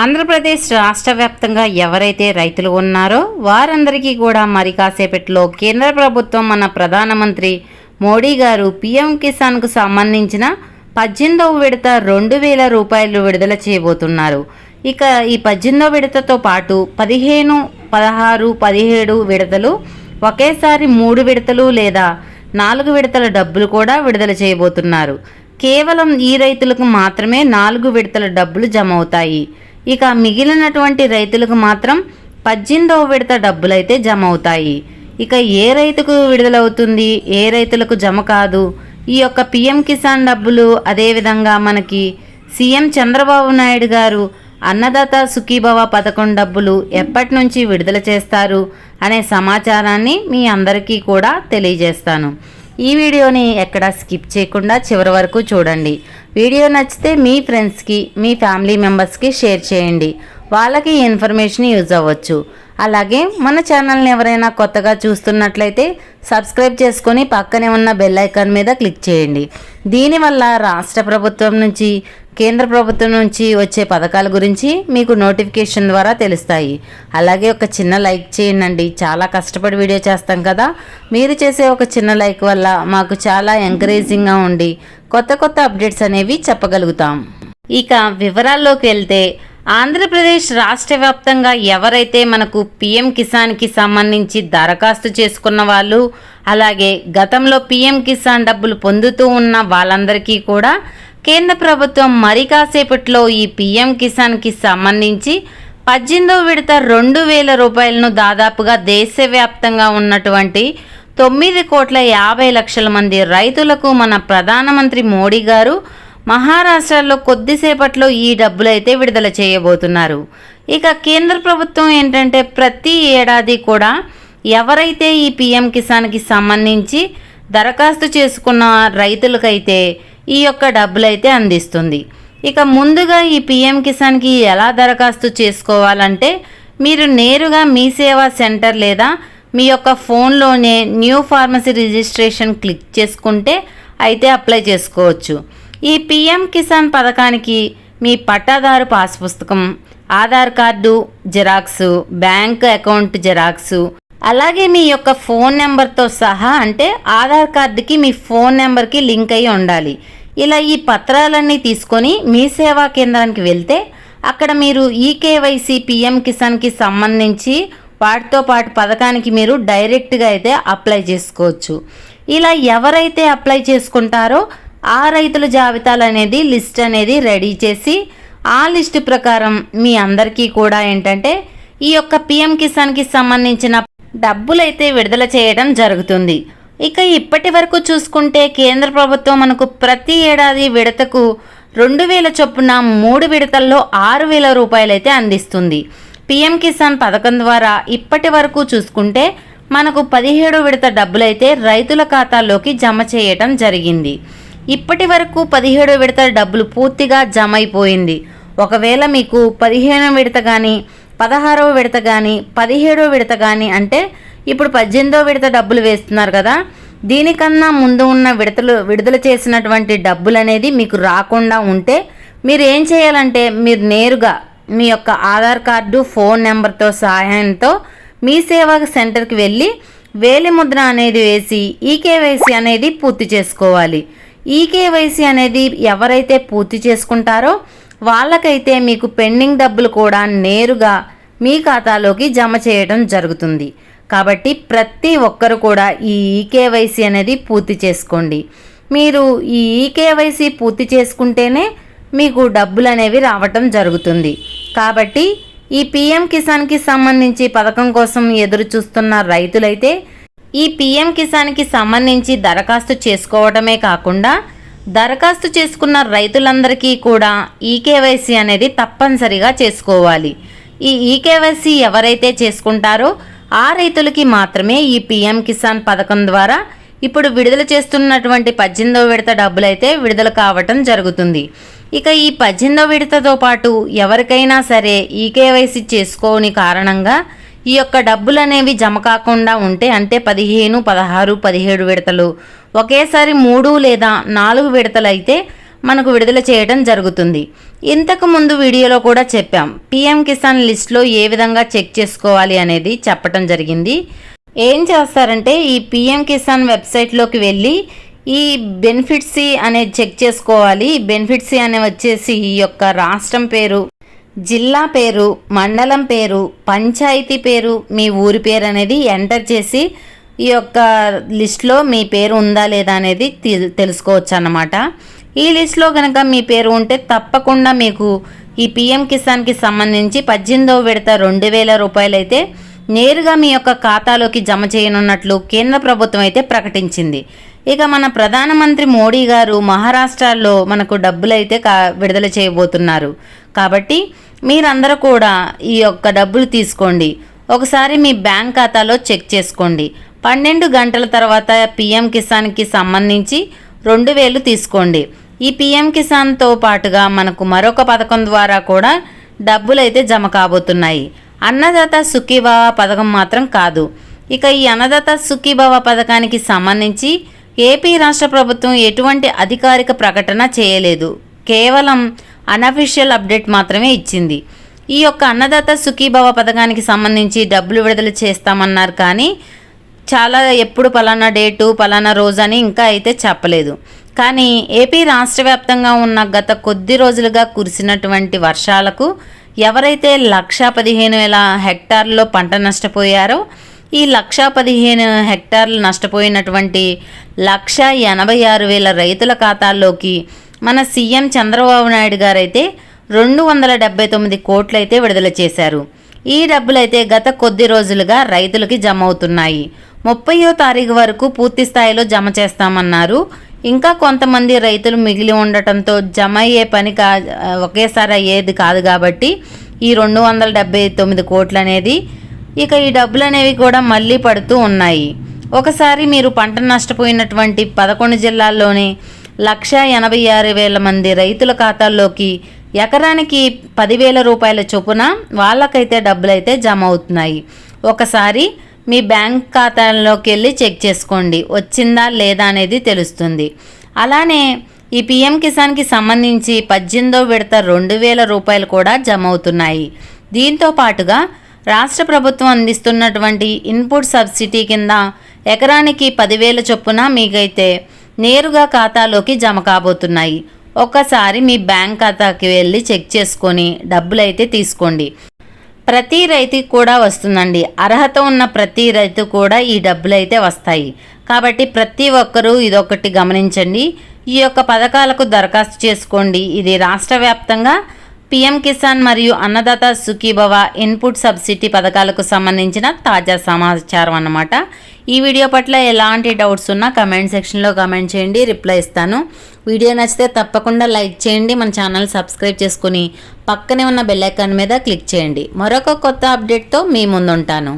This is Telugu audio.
ఆంధ్రప్రదేశ్ రాష్ట్ర వ్యాప్తంగా ఎవరైతే రైతులు ఉన్నారో వారందరికీ కూడా మరి కాసేపట్లో కేంద్ర ప్రభుత్వం మన ప్రధానమంత్రి మోడీ గారు పీఎం కిసాన్కు సంబంధించిన పద్దెనిమిదవ విడత రెండు వేల రూపాయలు విడుదల చేయబోతున్నారు. ఇక ఈ పద్దెనిమిదవ విడతతో పాటు పదిహేను పదహారు పదిహేడు విడతలు ఒకేసారి మూడు విడతలు లేదా నాలుగు విడతల డబ్బులు కూడా విడుదల చేయబోతున్నారు. కేవలం ఈ రైతులకు మాత్రమే నాలుగు విడతల డబ్బులు జమ అవుతాయి. ఇక మిగిలినటువంటి రైతులకు మాత్రం పద్దెనిమిదవ విడత డబ్బులైతే జమ అవుతాయి ఇక ఏ రైతుకు విడుదలవుతుంది? ఏ రైతులకు జమ కాదు? ఈ యొక్క పిఎం కిసాన్ డబ్బులు అదేవిధంగా మనకి సీఎం చంద్రబాబు నాయుడు గారు అన్నదాత సుఖీభవ పథకం డబ్బులు ఎప్పటి నుంచి విడుదల చేస్తారు? అనే సమాచారాన్ని మీ అందరికీ కూడా తెలియజేస్తాను. ఈ వీడియోని ఎక్కడ స్కిప్ చేయకుండా చివరి వరకు చూడండి. వీడియో నచ్చితే మీ ఫ్రెండ్స్కి మీ ఫ్యామిలీ మెంబర్స్కి షేర్ చేయండి. వాళ్ళకి ఈ ఇన్ఫర్మేషన్ యూజ్ అవ్వచ్చు. అలాగే మన ఛానల్ని ఎవరైనా కొత్తగా చూస్తున్నట్లయితే సబ్స్క్రైబ్ చేసుకొని పక్కనే ఉన్న బెల్ ఐకాన్ మీద క్లిక్ చేయండి. దీనివల్ల రాష్ట్ర ప్రభుత్వం నుంచి కేంద్ర ప్రభుత్వం నుంచి వచ్చే పథకాల గురించి మీకు నోటిఫికేషన్ ద్వారా తెలుస్తాయి. అలాగే ఒక చిన్న లైక్ చేయండి చాలా కష్టపడి వీడియో చేస్తాం కదా. మీరు చేసే ఒక చిన్న లైక్ వల్ల మాకు చాలా ఎంకరేజింగ్గా ఉండి కొత్త కొత్త అప్డేట్స్ అనేవి చెప్పగలుగుతాం. ఇక వివరాల్లోకి వెళ్తే ఆంధ్రప్రదేశ్ రాష్ట్ర వ్యాప్తంగా ఎవరైతే మనకు పిఎం కిసాన్కి సంబంధించి దరఖాస్తు చేసుకున్న వాళ్ళు అలాగే గతంలో పిఎం కిసాన్ డబ్బులు పొందుతూ ఉన్న వాళ్ళందరికీ కూడా కేంద్ర ప్రభుత్వం మరి కాసేపట్లో ఈ పీఎం కిసాన్కి సంబంధించి పద్దెనిమిదో విడత రెండు వేల రూపాయలను దాదాపుగా దేశవ్యాప్తంగా ఉన్నటువంటి తొమ్మిది కోట్ల యాభై లక్షల మంది రైతులకు మన ప్రధానమంత్రి మోడీ గారు మహారాష్ట్రలో కొద్దిసేపట్లో ఈ డబ్బులైతే విడుదల చేయబోతున్నారు. ఇక కేంద్ర ప్రభుత్వం ఏంటంటే ప్రతి ఏడాది కూడా ఎవరైతే ఈ పీఎం కిసాన్కి సంబంధించి దరఖాస్తు చేసుకున్న రైతులకైతే ఈ యొక్క డబ్బులైతే అందిస్తుంది. ఇక ముందుగా ఈ పిఎం కిసాన్కి ఎలా దరఖాస్తు చేసుకోవాలంటే మీరు నేరుగా మీ సేవా సెంటర్ లేదా మీ యొక్క ఫోన్లోనే న్యూ ఫార్మసీ రిజిస్ట్రేషన్ క్లిక్ చేసుకుంటే అయితే అప్లై చేసుకోవచ్చు. ఈ పిఎం కిసాన్ పథకానికి మీ పట్టాదారు పాస్ పుస్తకం Aadhaar card xerox bank account xerox అలాగే మీ యొక్క ఫోన్ నెంబర్తో సహా అంటే ఆధార్ కార్డుకి మీ ఫోన్ నెంబర్కి లింక్ అయి ఉండాలి. ఇలా ఈ పత్రాలన్నీ తీసుకొని మీ సేవా కేంద్రానికి వెళ్తే అక్కడ మీరు ఈకేవైసీ పిఎం కిసాన్కి సంబంధించి వాటితో పాటు పథకానికి మీరు డైరెక్ట్గా అయితే అప్లై చేసుకోవచ్చు. ఇలా ఎవరైతే అప్లై చేసుకుంటారో ఆ రైతుల జాబితాలు అనేది లిస్ట్ అనేది రెడీ చేసి ఆ లిస్ట్ ప్రకారం మీ అందరికీ కూడా ఏంటంటే ఈ యొక్క పిఎం కిసాన్కి సంబంధించిన డబ్బులైతే విడుదల చేయడం జరుగుతుంది. ఇక ఇప్పటి వరకు చూసుకుంటే కేంద్ర ప్రభుత్వం మనకు ప్రతి ఏడాది విడతకు రెండు వేల చొప్పున మూడు విడతల్లో ఆరు వేల రూపాయలైతే అందిస్తుంది. పిఎం కిసాన్ పథకం ద్వారా ఇప్పటి వరకు చూసుకుంటే మనకు పదిహేడు విడత డబ్బులైతే రైతుల ఖాతాల్లోకి జమ చేయటం జరిగింది. ఇప్పటి వరకు పదిహేడు విడత డబ్బులు పూర్తిగా జమ అయిపోయింది. ఒకవేళ మీకు పదిహేను విడత కానీ పదహారవ విడత కానీ పదిహేడవ విడత కానీ అంటే ఇప్పుడు పద్దెనిమిదో విడత డబ్బులు వేస్తున్నారు కదా దీనికన్నా ముందు ఉన్న విడతలు విడుదల చేసినటువంటి డబ్బులు అనేది మీకు రాకుండా ఉంటే మీరు ఏం చేయాలంటే మీరు నేరుగా మీ యొక్క ఆధార్ కార్డు ఫోన్ నెంబర్తో సహాయంతో మీ సేవా సెంటర్కి వెళ్ళి వేలి ముద్ర అనేది వేసి ఈకేవైసీ అనేది పూర్తి చేసుకోవాలి. ఈకేవైసీ అనేది ఎవరైతే పూర్తి చేసుకుంటారో వాళ్ళకైతే మీకు పెండింగ్ డబ్బులు కూడా నేరుగా మీ ఖాతాలోకి జమ చేయడం జరుగుతుంది. కాబట్టి ప్రతి ఒక్కరు కూడా ఈ ఈకేవైసీ అనేది పూర్తి చేసుకోండి. మీరు ఈ ఈకేవైసీ పూర్తి చేసుకుంటేనే మీకు డబ్బులు అనేవి రావటం జరుగుతుంది. కాబట్టి ఈ పిఎం కిసాన్కి సంబంధించి పథకం కోసం ఎదురు చూస్తున్న రైతులైతే ఈ పిఎం కిసాన్కి సంబంధించి దరఖాస్తు చేసుకోవడమే కాకుండా దరఖాస్తు చేసుకున్న రైతులందరికీ కూడా ఈకేవైసీ అనేది తప్పనిసరిగా చేసుకోవాలి. ఈ ఈకేవైసీ ఎవరైతే చేసుకుంటారో ఆ రైతులకి మాత్రమే ఈ పీఎం కిసాన్ పథకం ద్వారా ఇప్పుడు విడుదల చేస్తున్నటువంటి పద్దెనిమిదవ విడత డబ్బులైతే విడుదల కావటం జరుగుతుంది. ఇక ఈ పద్దెనిమిదవ విడతతో పాటు ఎవరికైనా సరే ఈకేవైసీ చేసుకోని కారణంగా ఈ యొక్క డబ్బులు అనేవి జమ కాకుండా ఉంటే అంటే పదిహేను పదహారు పదిహేడు విడతలు ఒకేసారి మూడు లేదా నాలుగు విడతలు అయితే మనకు విడుదల చేయడం జరుగుతుంది. ఇంతకు ముందు వీడియోలో కూడా చెప్పాం పిఎం కిసాన్ లిస్ట్లో ఏ విధంగా చెక్ చేసుకోవాలి అనేది చెప్పటం జరిగింది. ఏం చేస్తారంటే ఈ పిఎం కిసాన్ వెబ్సైట్లోకి వెళ్ళి ఈ బెనిఫిట్సీ అనేది చెక్ చేసుకోవాలి. బెనిఫిట్సీ అనే వచ్చేసి ఈ యొక్క రాష్ట్రం పేరు జిల్లా పేరు మండలం పేరు పంచాయతీ పేరు మీ ఊరి పేరు అనేది ఎంటర్ చేసి ఈ యొక్క లిస్ట్లో మీ పేరు ఉందా లేదా అనేది తె- తెలుసుకోవచ్చు అన్నమాట ఈ లిస్ట్లో కనుక మీ పేరు ఉంటే తప్పకుండా మీకు ఈ పిఎం కిసాన్కి సంబంధించి పద్దెనిమిదవ విడత రెండు వేల రూపాయలైతే నేరుగా మీ యొక్క ఖాతాలోకి జమ చేయనున్నట్లు కేంద్ర ప్రభుత్వం అయితే ప్రకటించింది. ఇక మన ప్రధానమంత్రి మోడీ గారు మహారాష్ట్రలో మనకు డబ్బులు అయితే కా విడుదల చేయబోతున్నారు. కాబట్టి మీరందరూ కూడా ఈ యొక్క డబ్బులు తీసుకోండి. ఒకసారి మీ బ్యాంక్ ఖాతాలో చెక్ చేసుకోండి. పన్నెండు గంటల తర్వాత పిఎం కిసాన్కి సంబంధించి రెండు వేలు తీసుకోండి. ఈ పిఎం కిసాన్తో పాటుగా మనకు మరొక పథకం ద్వారా కూడా డబ్బులు అయితే జమ కాబోతున్నాయి. అన్నదాత సుఖీభావ పథకం మాత్రం కాదు. ఇక ఈ అన్నదాత సుఖీభావ పథకానికి సంబంధించి ఏపీ రాష్ట్ర ప్రభుత్వం ఎటువంటి అధికారిక ప్రకటన చేయలేదు. కేవలం అనఫీషియల్ అప్డేట్ మాత్రమే ఇచ్చింది. ఈ యొక్క అన్నదాత సుఖీభావ పథకానికి సంబంధించి డబ్బులు విడుదల చేస్తామన్నారు కానీ చాలా ఎప్పుడు పలానా డేటు పలానా రోజు అని ఇంకా అయితే చెప్పలేదు. కానీ ఏపీ రాష్ట్ర వ్యాప్తంగా ఉన్న గత కొద్ది రోజులుగా కురిసినటువంటి వర్షాలకు ఎవరైతే లక్షా పదిహేను వేల హెక్టార్లలో పంట నష్టపోయారో ఈ లక్షా పదిహేను హెక్టార్లు నష్టపోయినటువంటి లక్ష ఎనభై ఆరు వేల రైతుల ఖాతాల్లోకి మన సీఎం చంద్రబాబు నాయుడు గారైతే రెండు వందల డెబ్బై తొమ్మిది కోట్లు అయితే విడుదల చేశారు. ఈ డబ్బులైతే గత కొద్ది రోజులుగా రైతులకి జమ అవుతున్నాయి. ముప్పయో తారీఖు వరకు పూర్తి స్థాయిలో జమ చేస్తామన్నారు. ఇంకా కొంతమంది రైతులు మిగిలి ఉండటంతో జమ అయ్యే పని కా ఒకేసారి అయ్యేది కాదు కాబట్టి ఈ రెండు వందల డెబ్బై తొమ్మిది కోట్లు అనేది ఇక ఈ డబ్బులు అనేవి కూడా మళ్ళీ పడుతూ ఉన్నాయి. ఒకసారి మీరు పంట నష్టపోయినటువంటి పదకొండు జిల్లాల్లోని లక్ష ఎనభై ఆరు వేల మంది రైతుల ఖాతాల్లోకి ఎకరానికి పదివేల రూపాయల చొప్పున వాళ్ళకైతే డబ్బులైతే జమ అవుతున్నాయి. ఒకసారి మీ బ్యాంక్ ఖాతాలోకి వెళ్ళి చెక్ చేసుకోండి. వచ్చిందా లేదా అనేది తెలుస్తుంది. అలానే ఈ పిఎం కిసాన్కి సంబంధించి పద్దెనిమిదో విడత రెండు వేల రూపాయలు కూడా జమ అవుతున్నాయి. దీంతో పాటుగా రాష్ట్ర ప్రభుత్వం అందిస్తున్నటువంటి ఇన్పుట్ సబ్సిడీ కింద ఎకరానికి పదివేల చొప్పున మీకైతే నేరుగా ఖాతాలోకి జమ కాబోతున్నాయి. ఒక్కసారి మీ బ్యాంక్ ఖాతాకి వెళ్ళి చెక్ చేసుకొని డబ్బులైతే తీసుకోండి. ప్రతి రైతుకి కూడా వస్తుందండి. అర్హత ఉన్న ప్రతి రైతు కూడా ఈ డబ్బులు అయితే వస్తాయి. కాబట్టి ప్రతి ఒక్కరూ ఇదొకటి గమనించండి. ఈ యొక్క పథకాలకు దరఖాస్తు చేసుకోండి. ఇది రాష్ట్ర వ్యాప్తంగా పీఎం కిసాన్ మరియు అన్నదాత సుఖీభవ ఇన్పుట్ సబ్సిడీ పథకాలకు సంబంధించిన తాజా సమాచారం అన్నమాట. ఈ వీడియో పట్ల ఎలాంటి డౌట్స్ ఉన్నా కమెంట్ సెక్షన్లో కమెంట్ చేయండి రిప్లై ఇస్తాను. వీడియో నచ్చితే తప్పకుండా లైక్ చేయండి మన ఛానల్ సబ్స్క్రైబ్ చేసుకుని పక్కనే ఉన్న బెల్లైకాన్ మీద క్లిక్ చేయండి. మరొక కొత్త అప్డేట్తో మీ ముందుంటాను.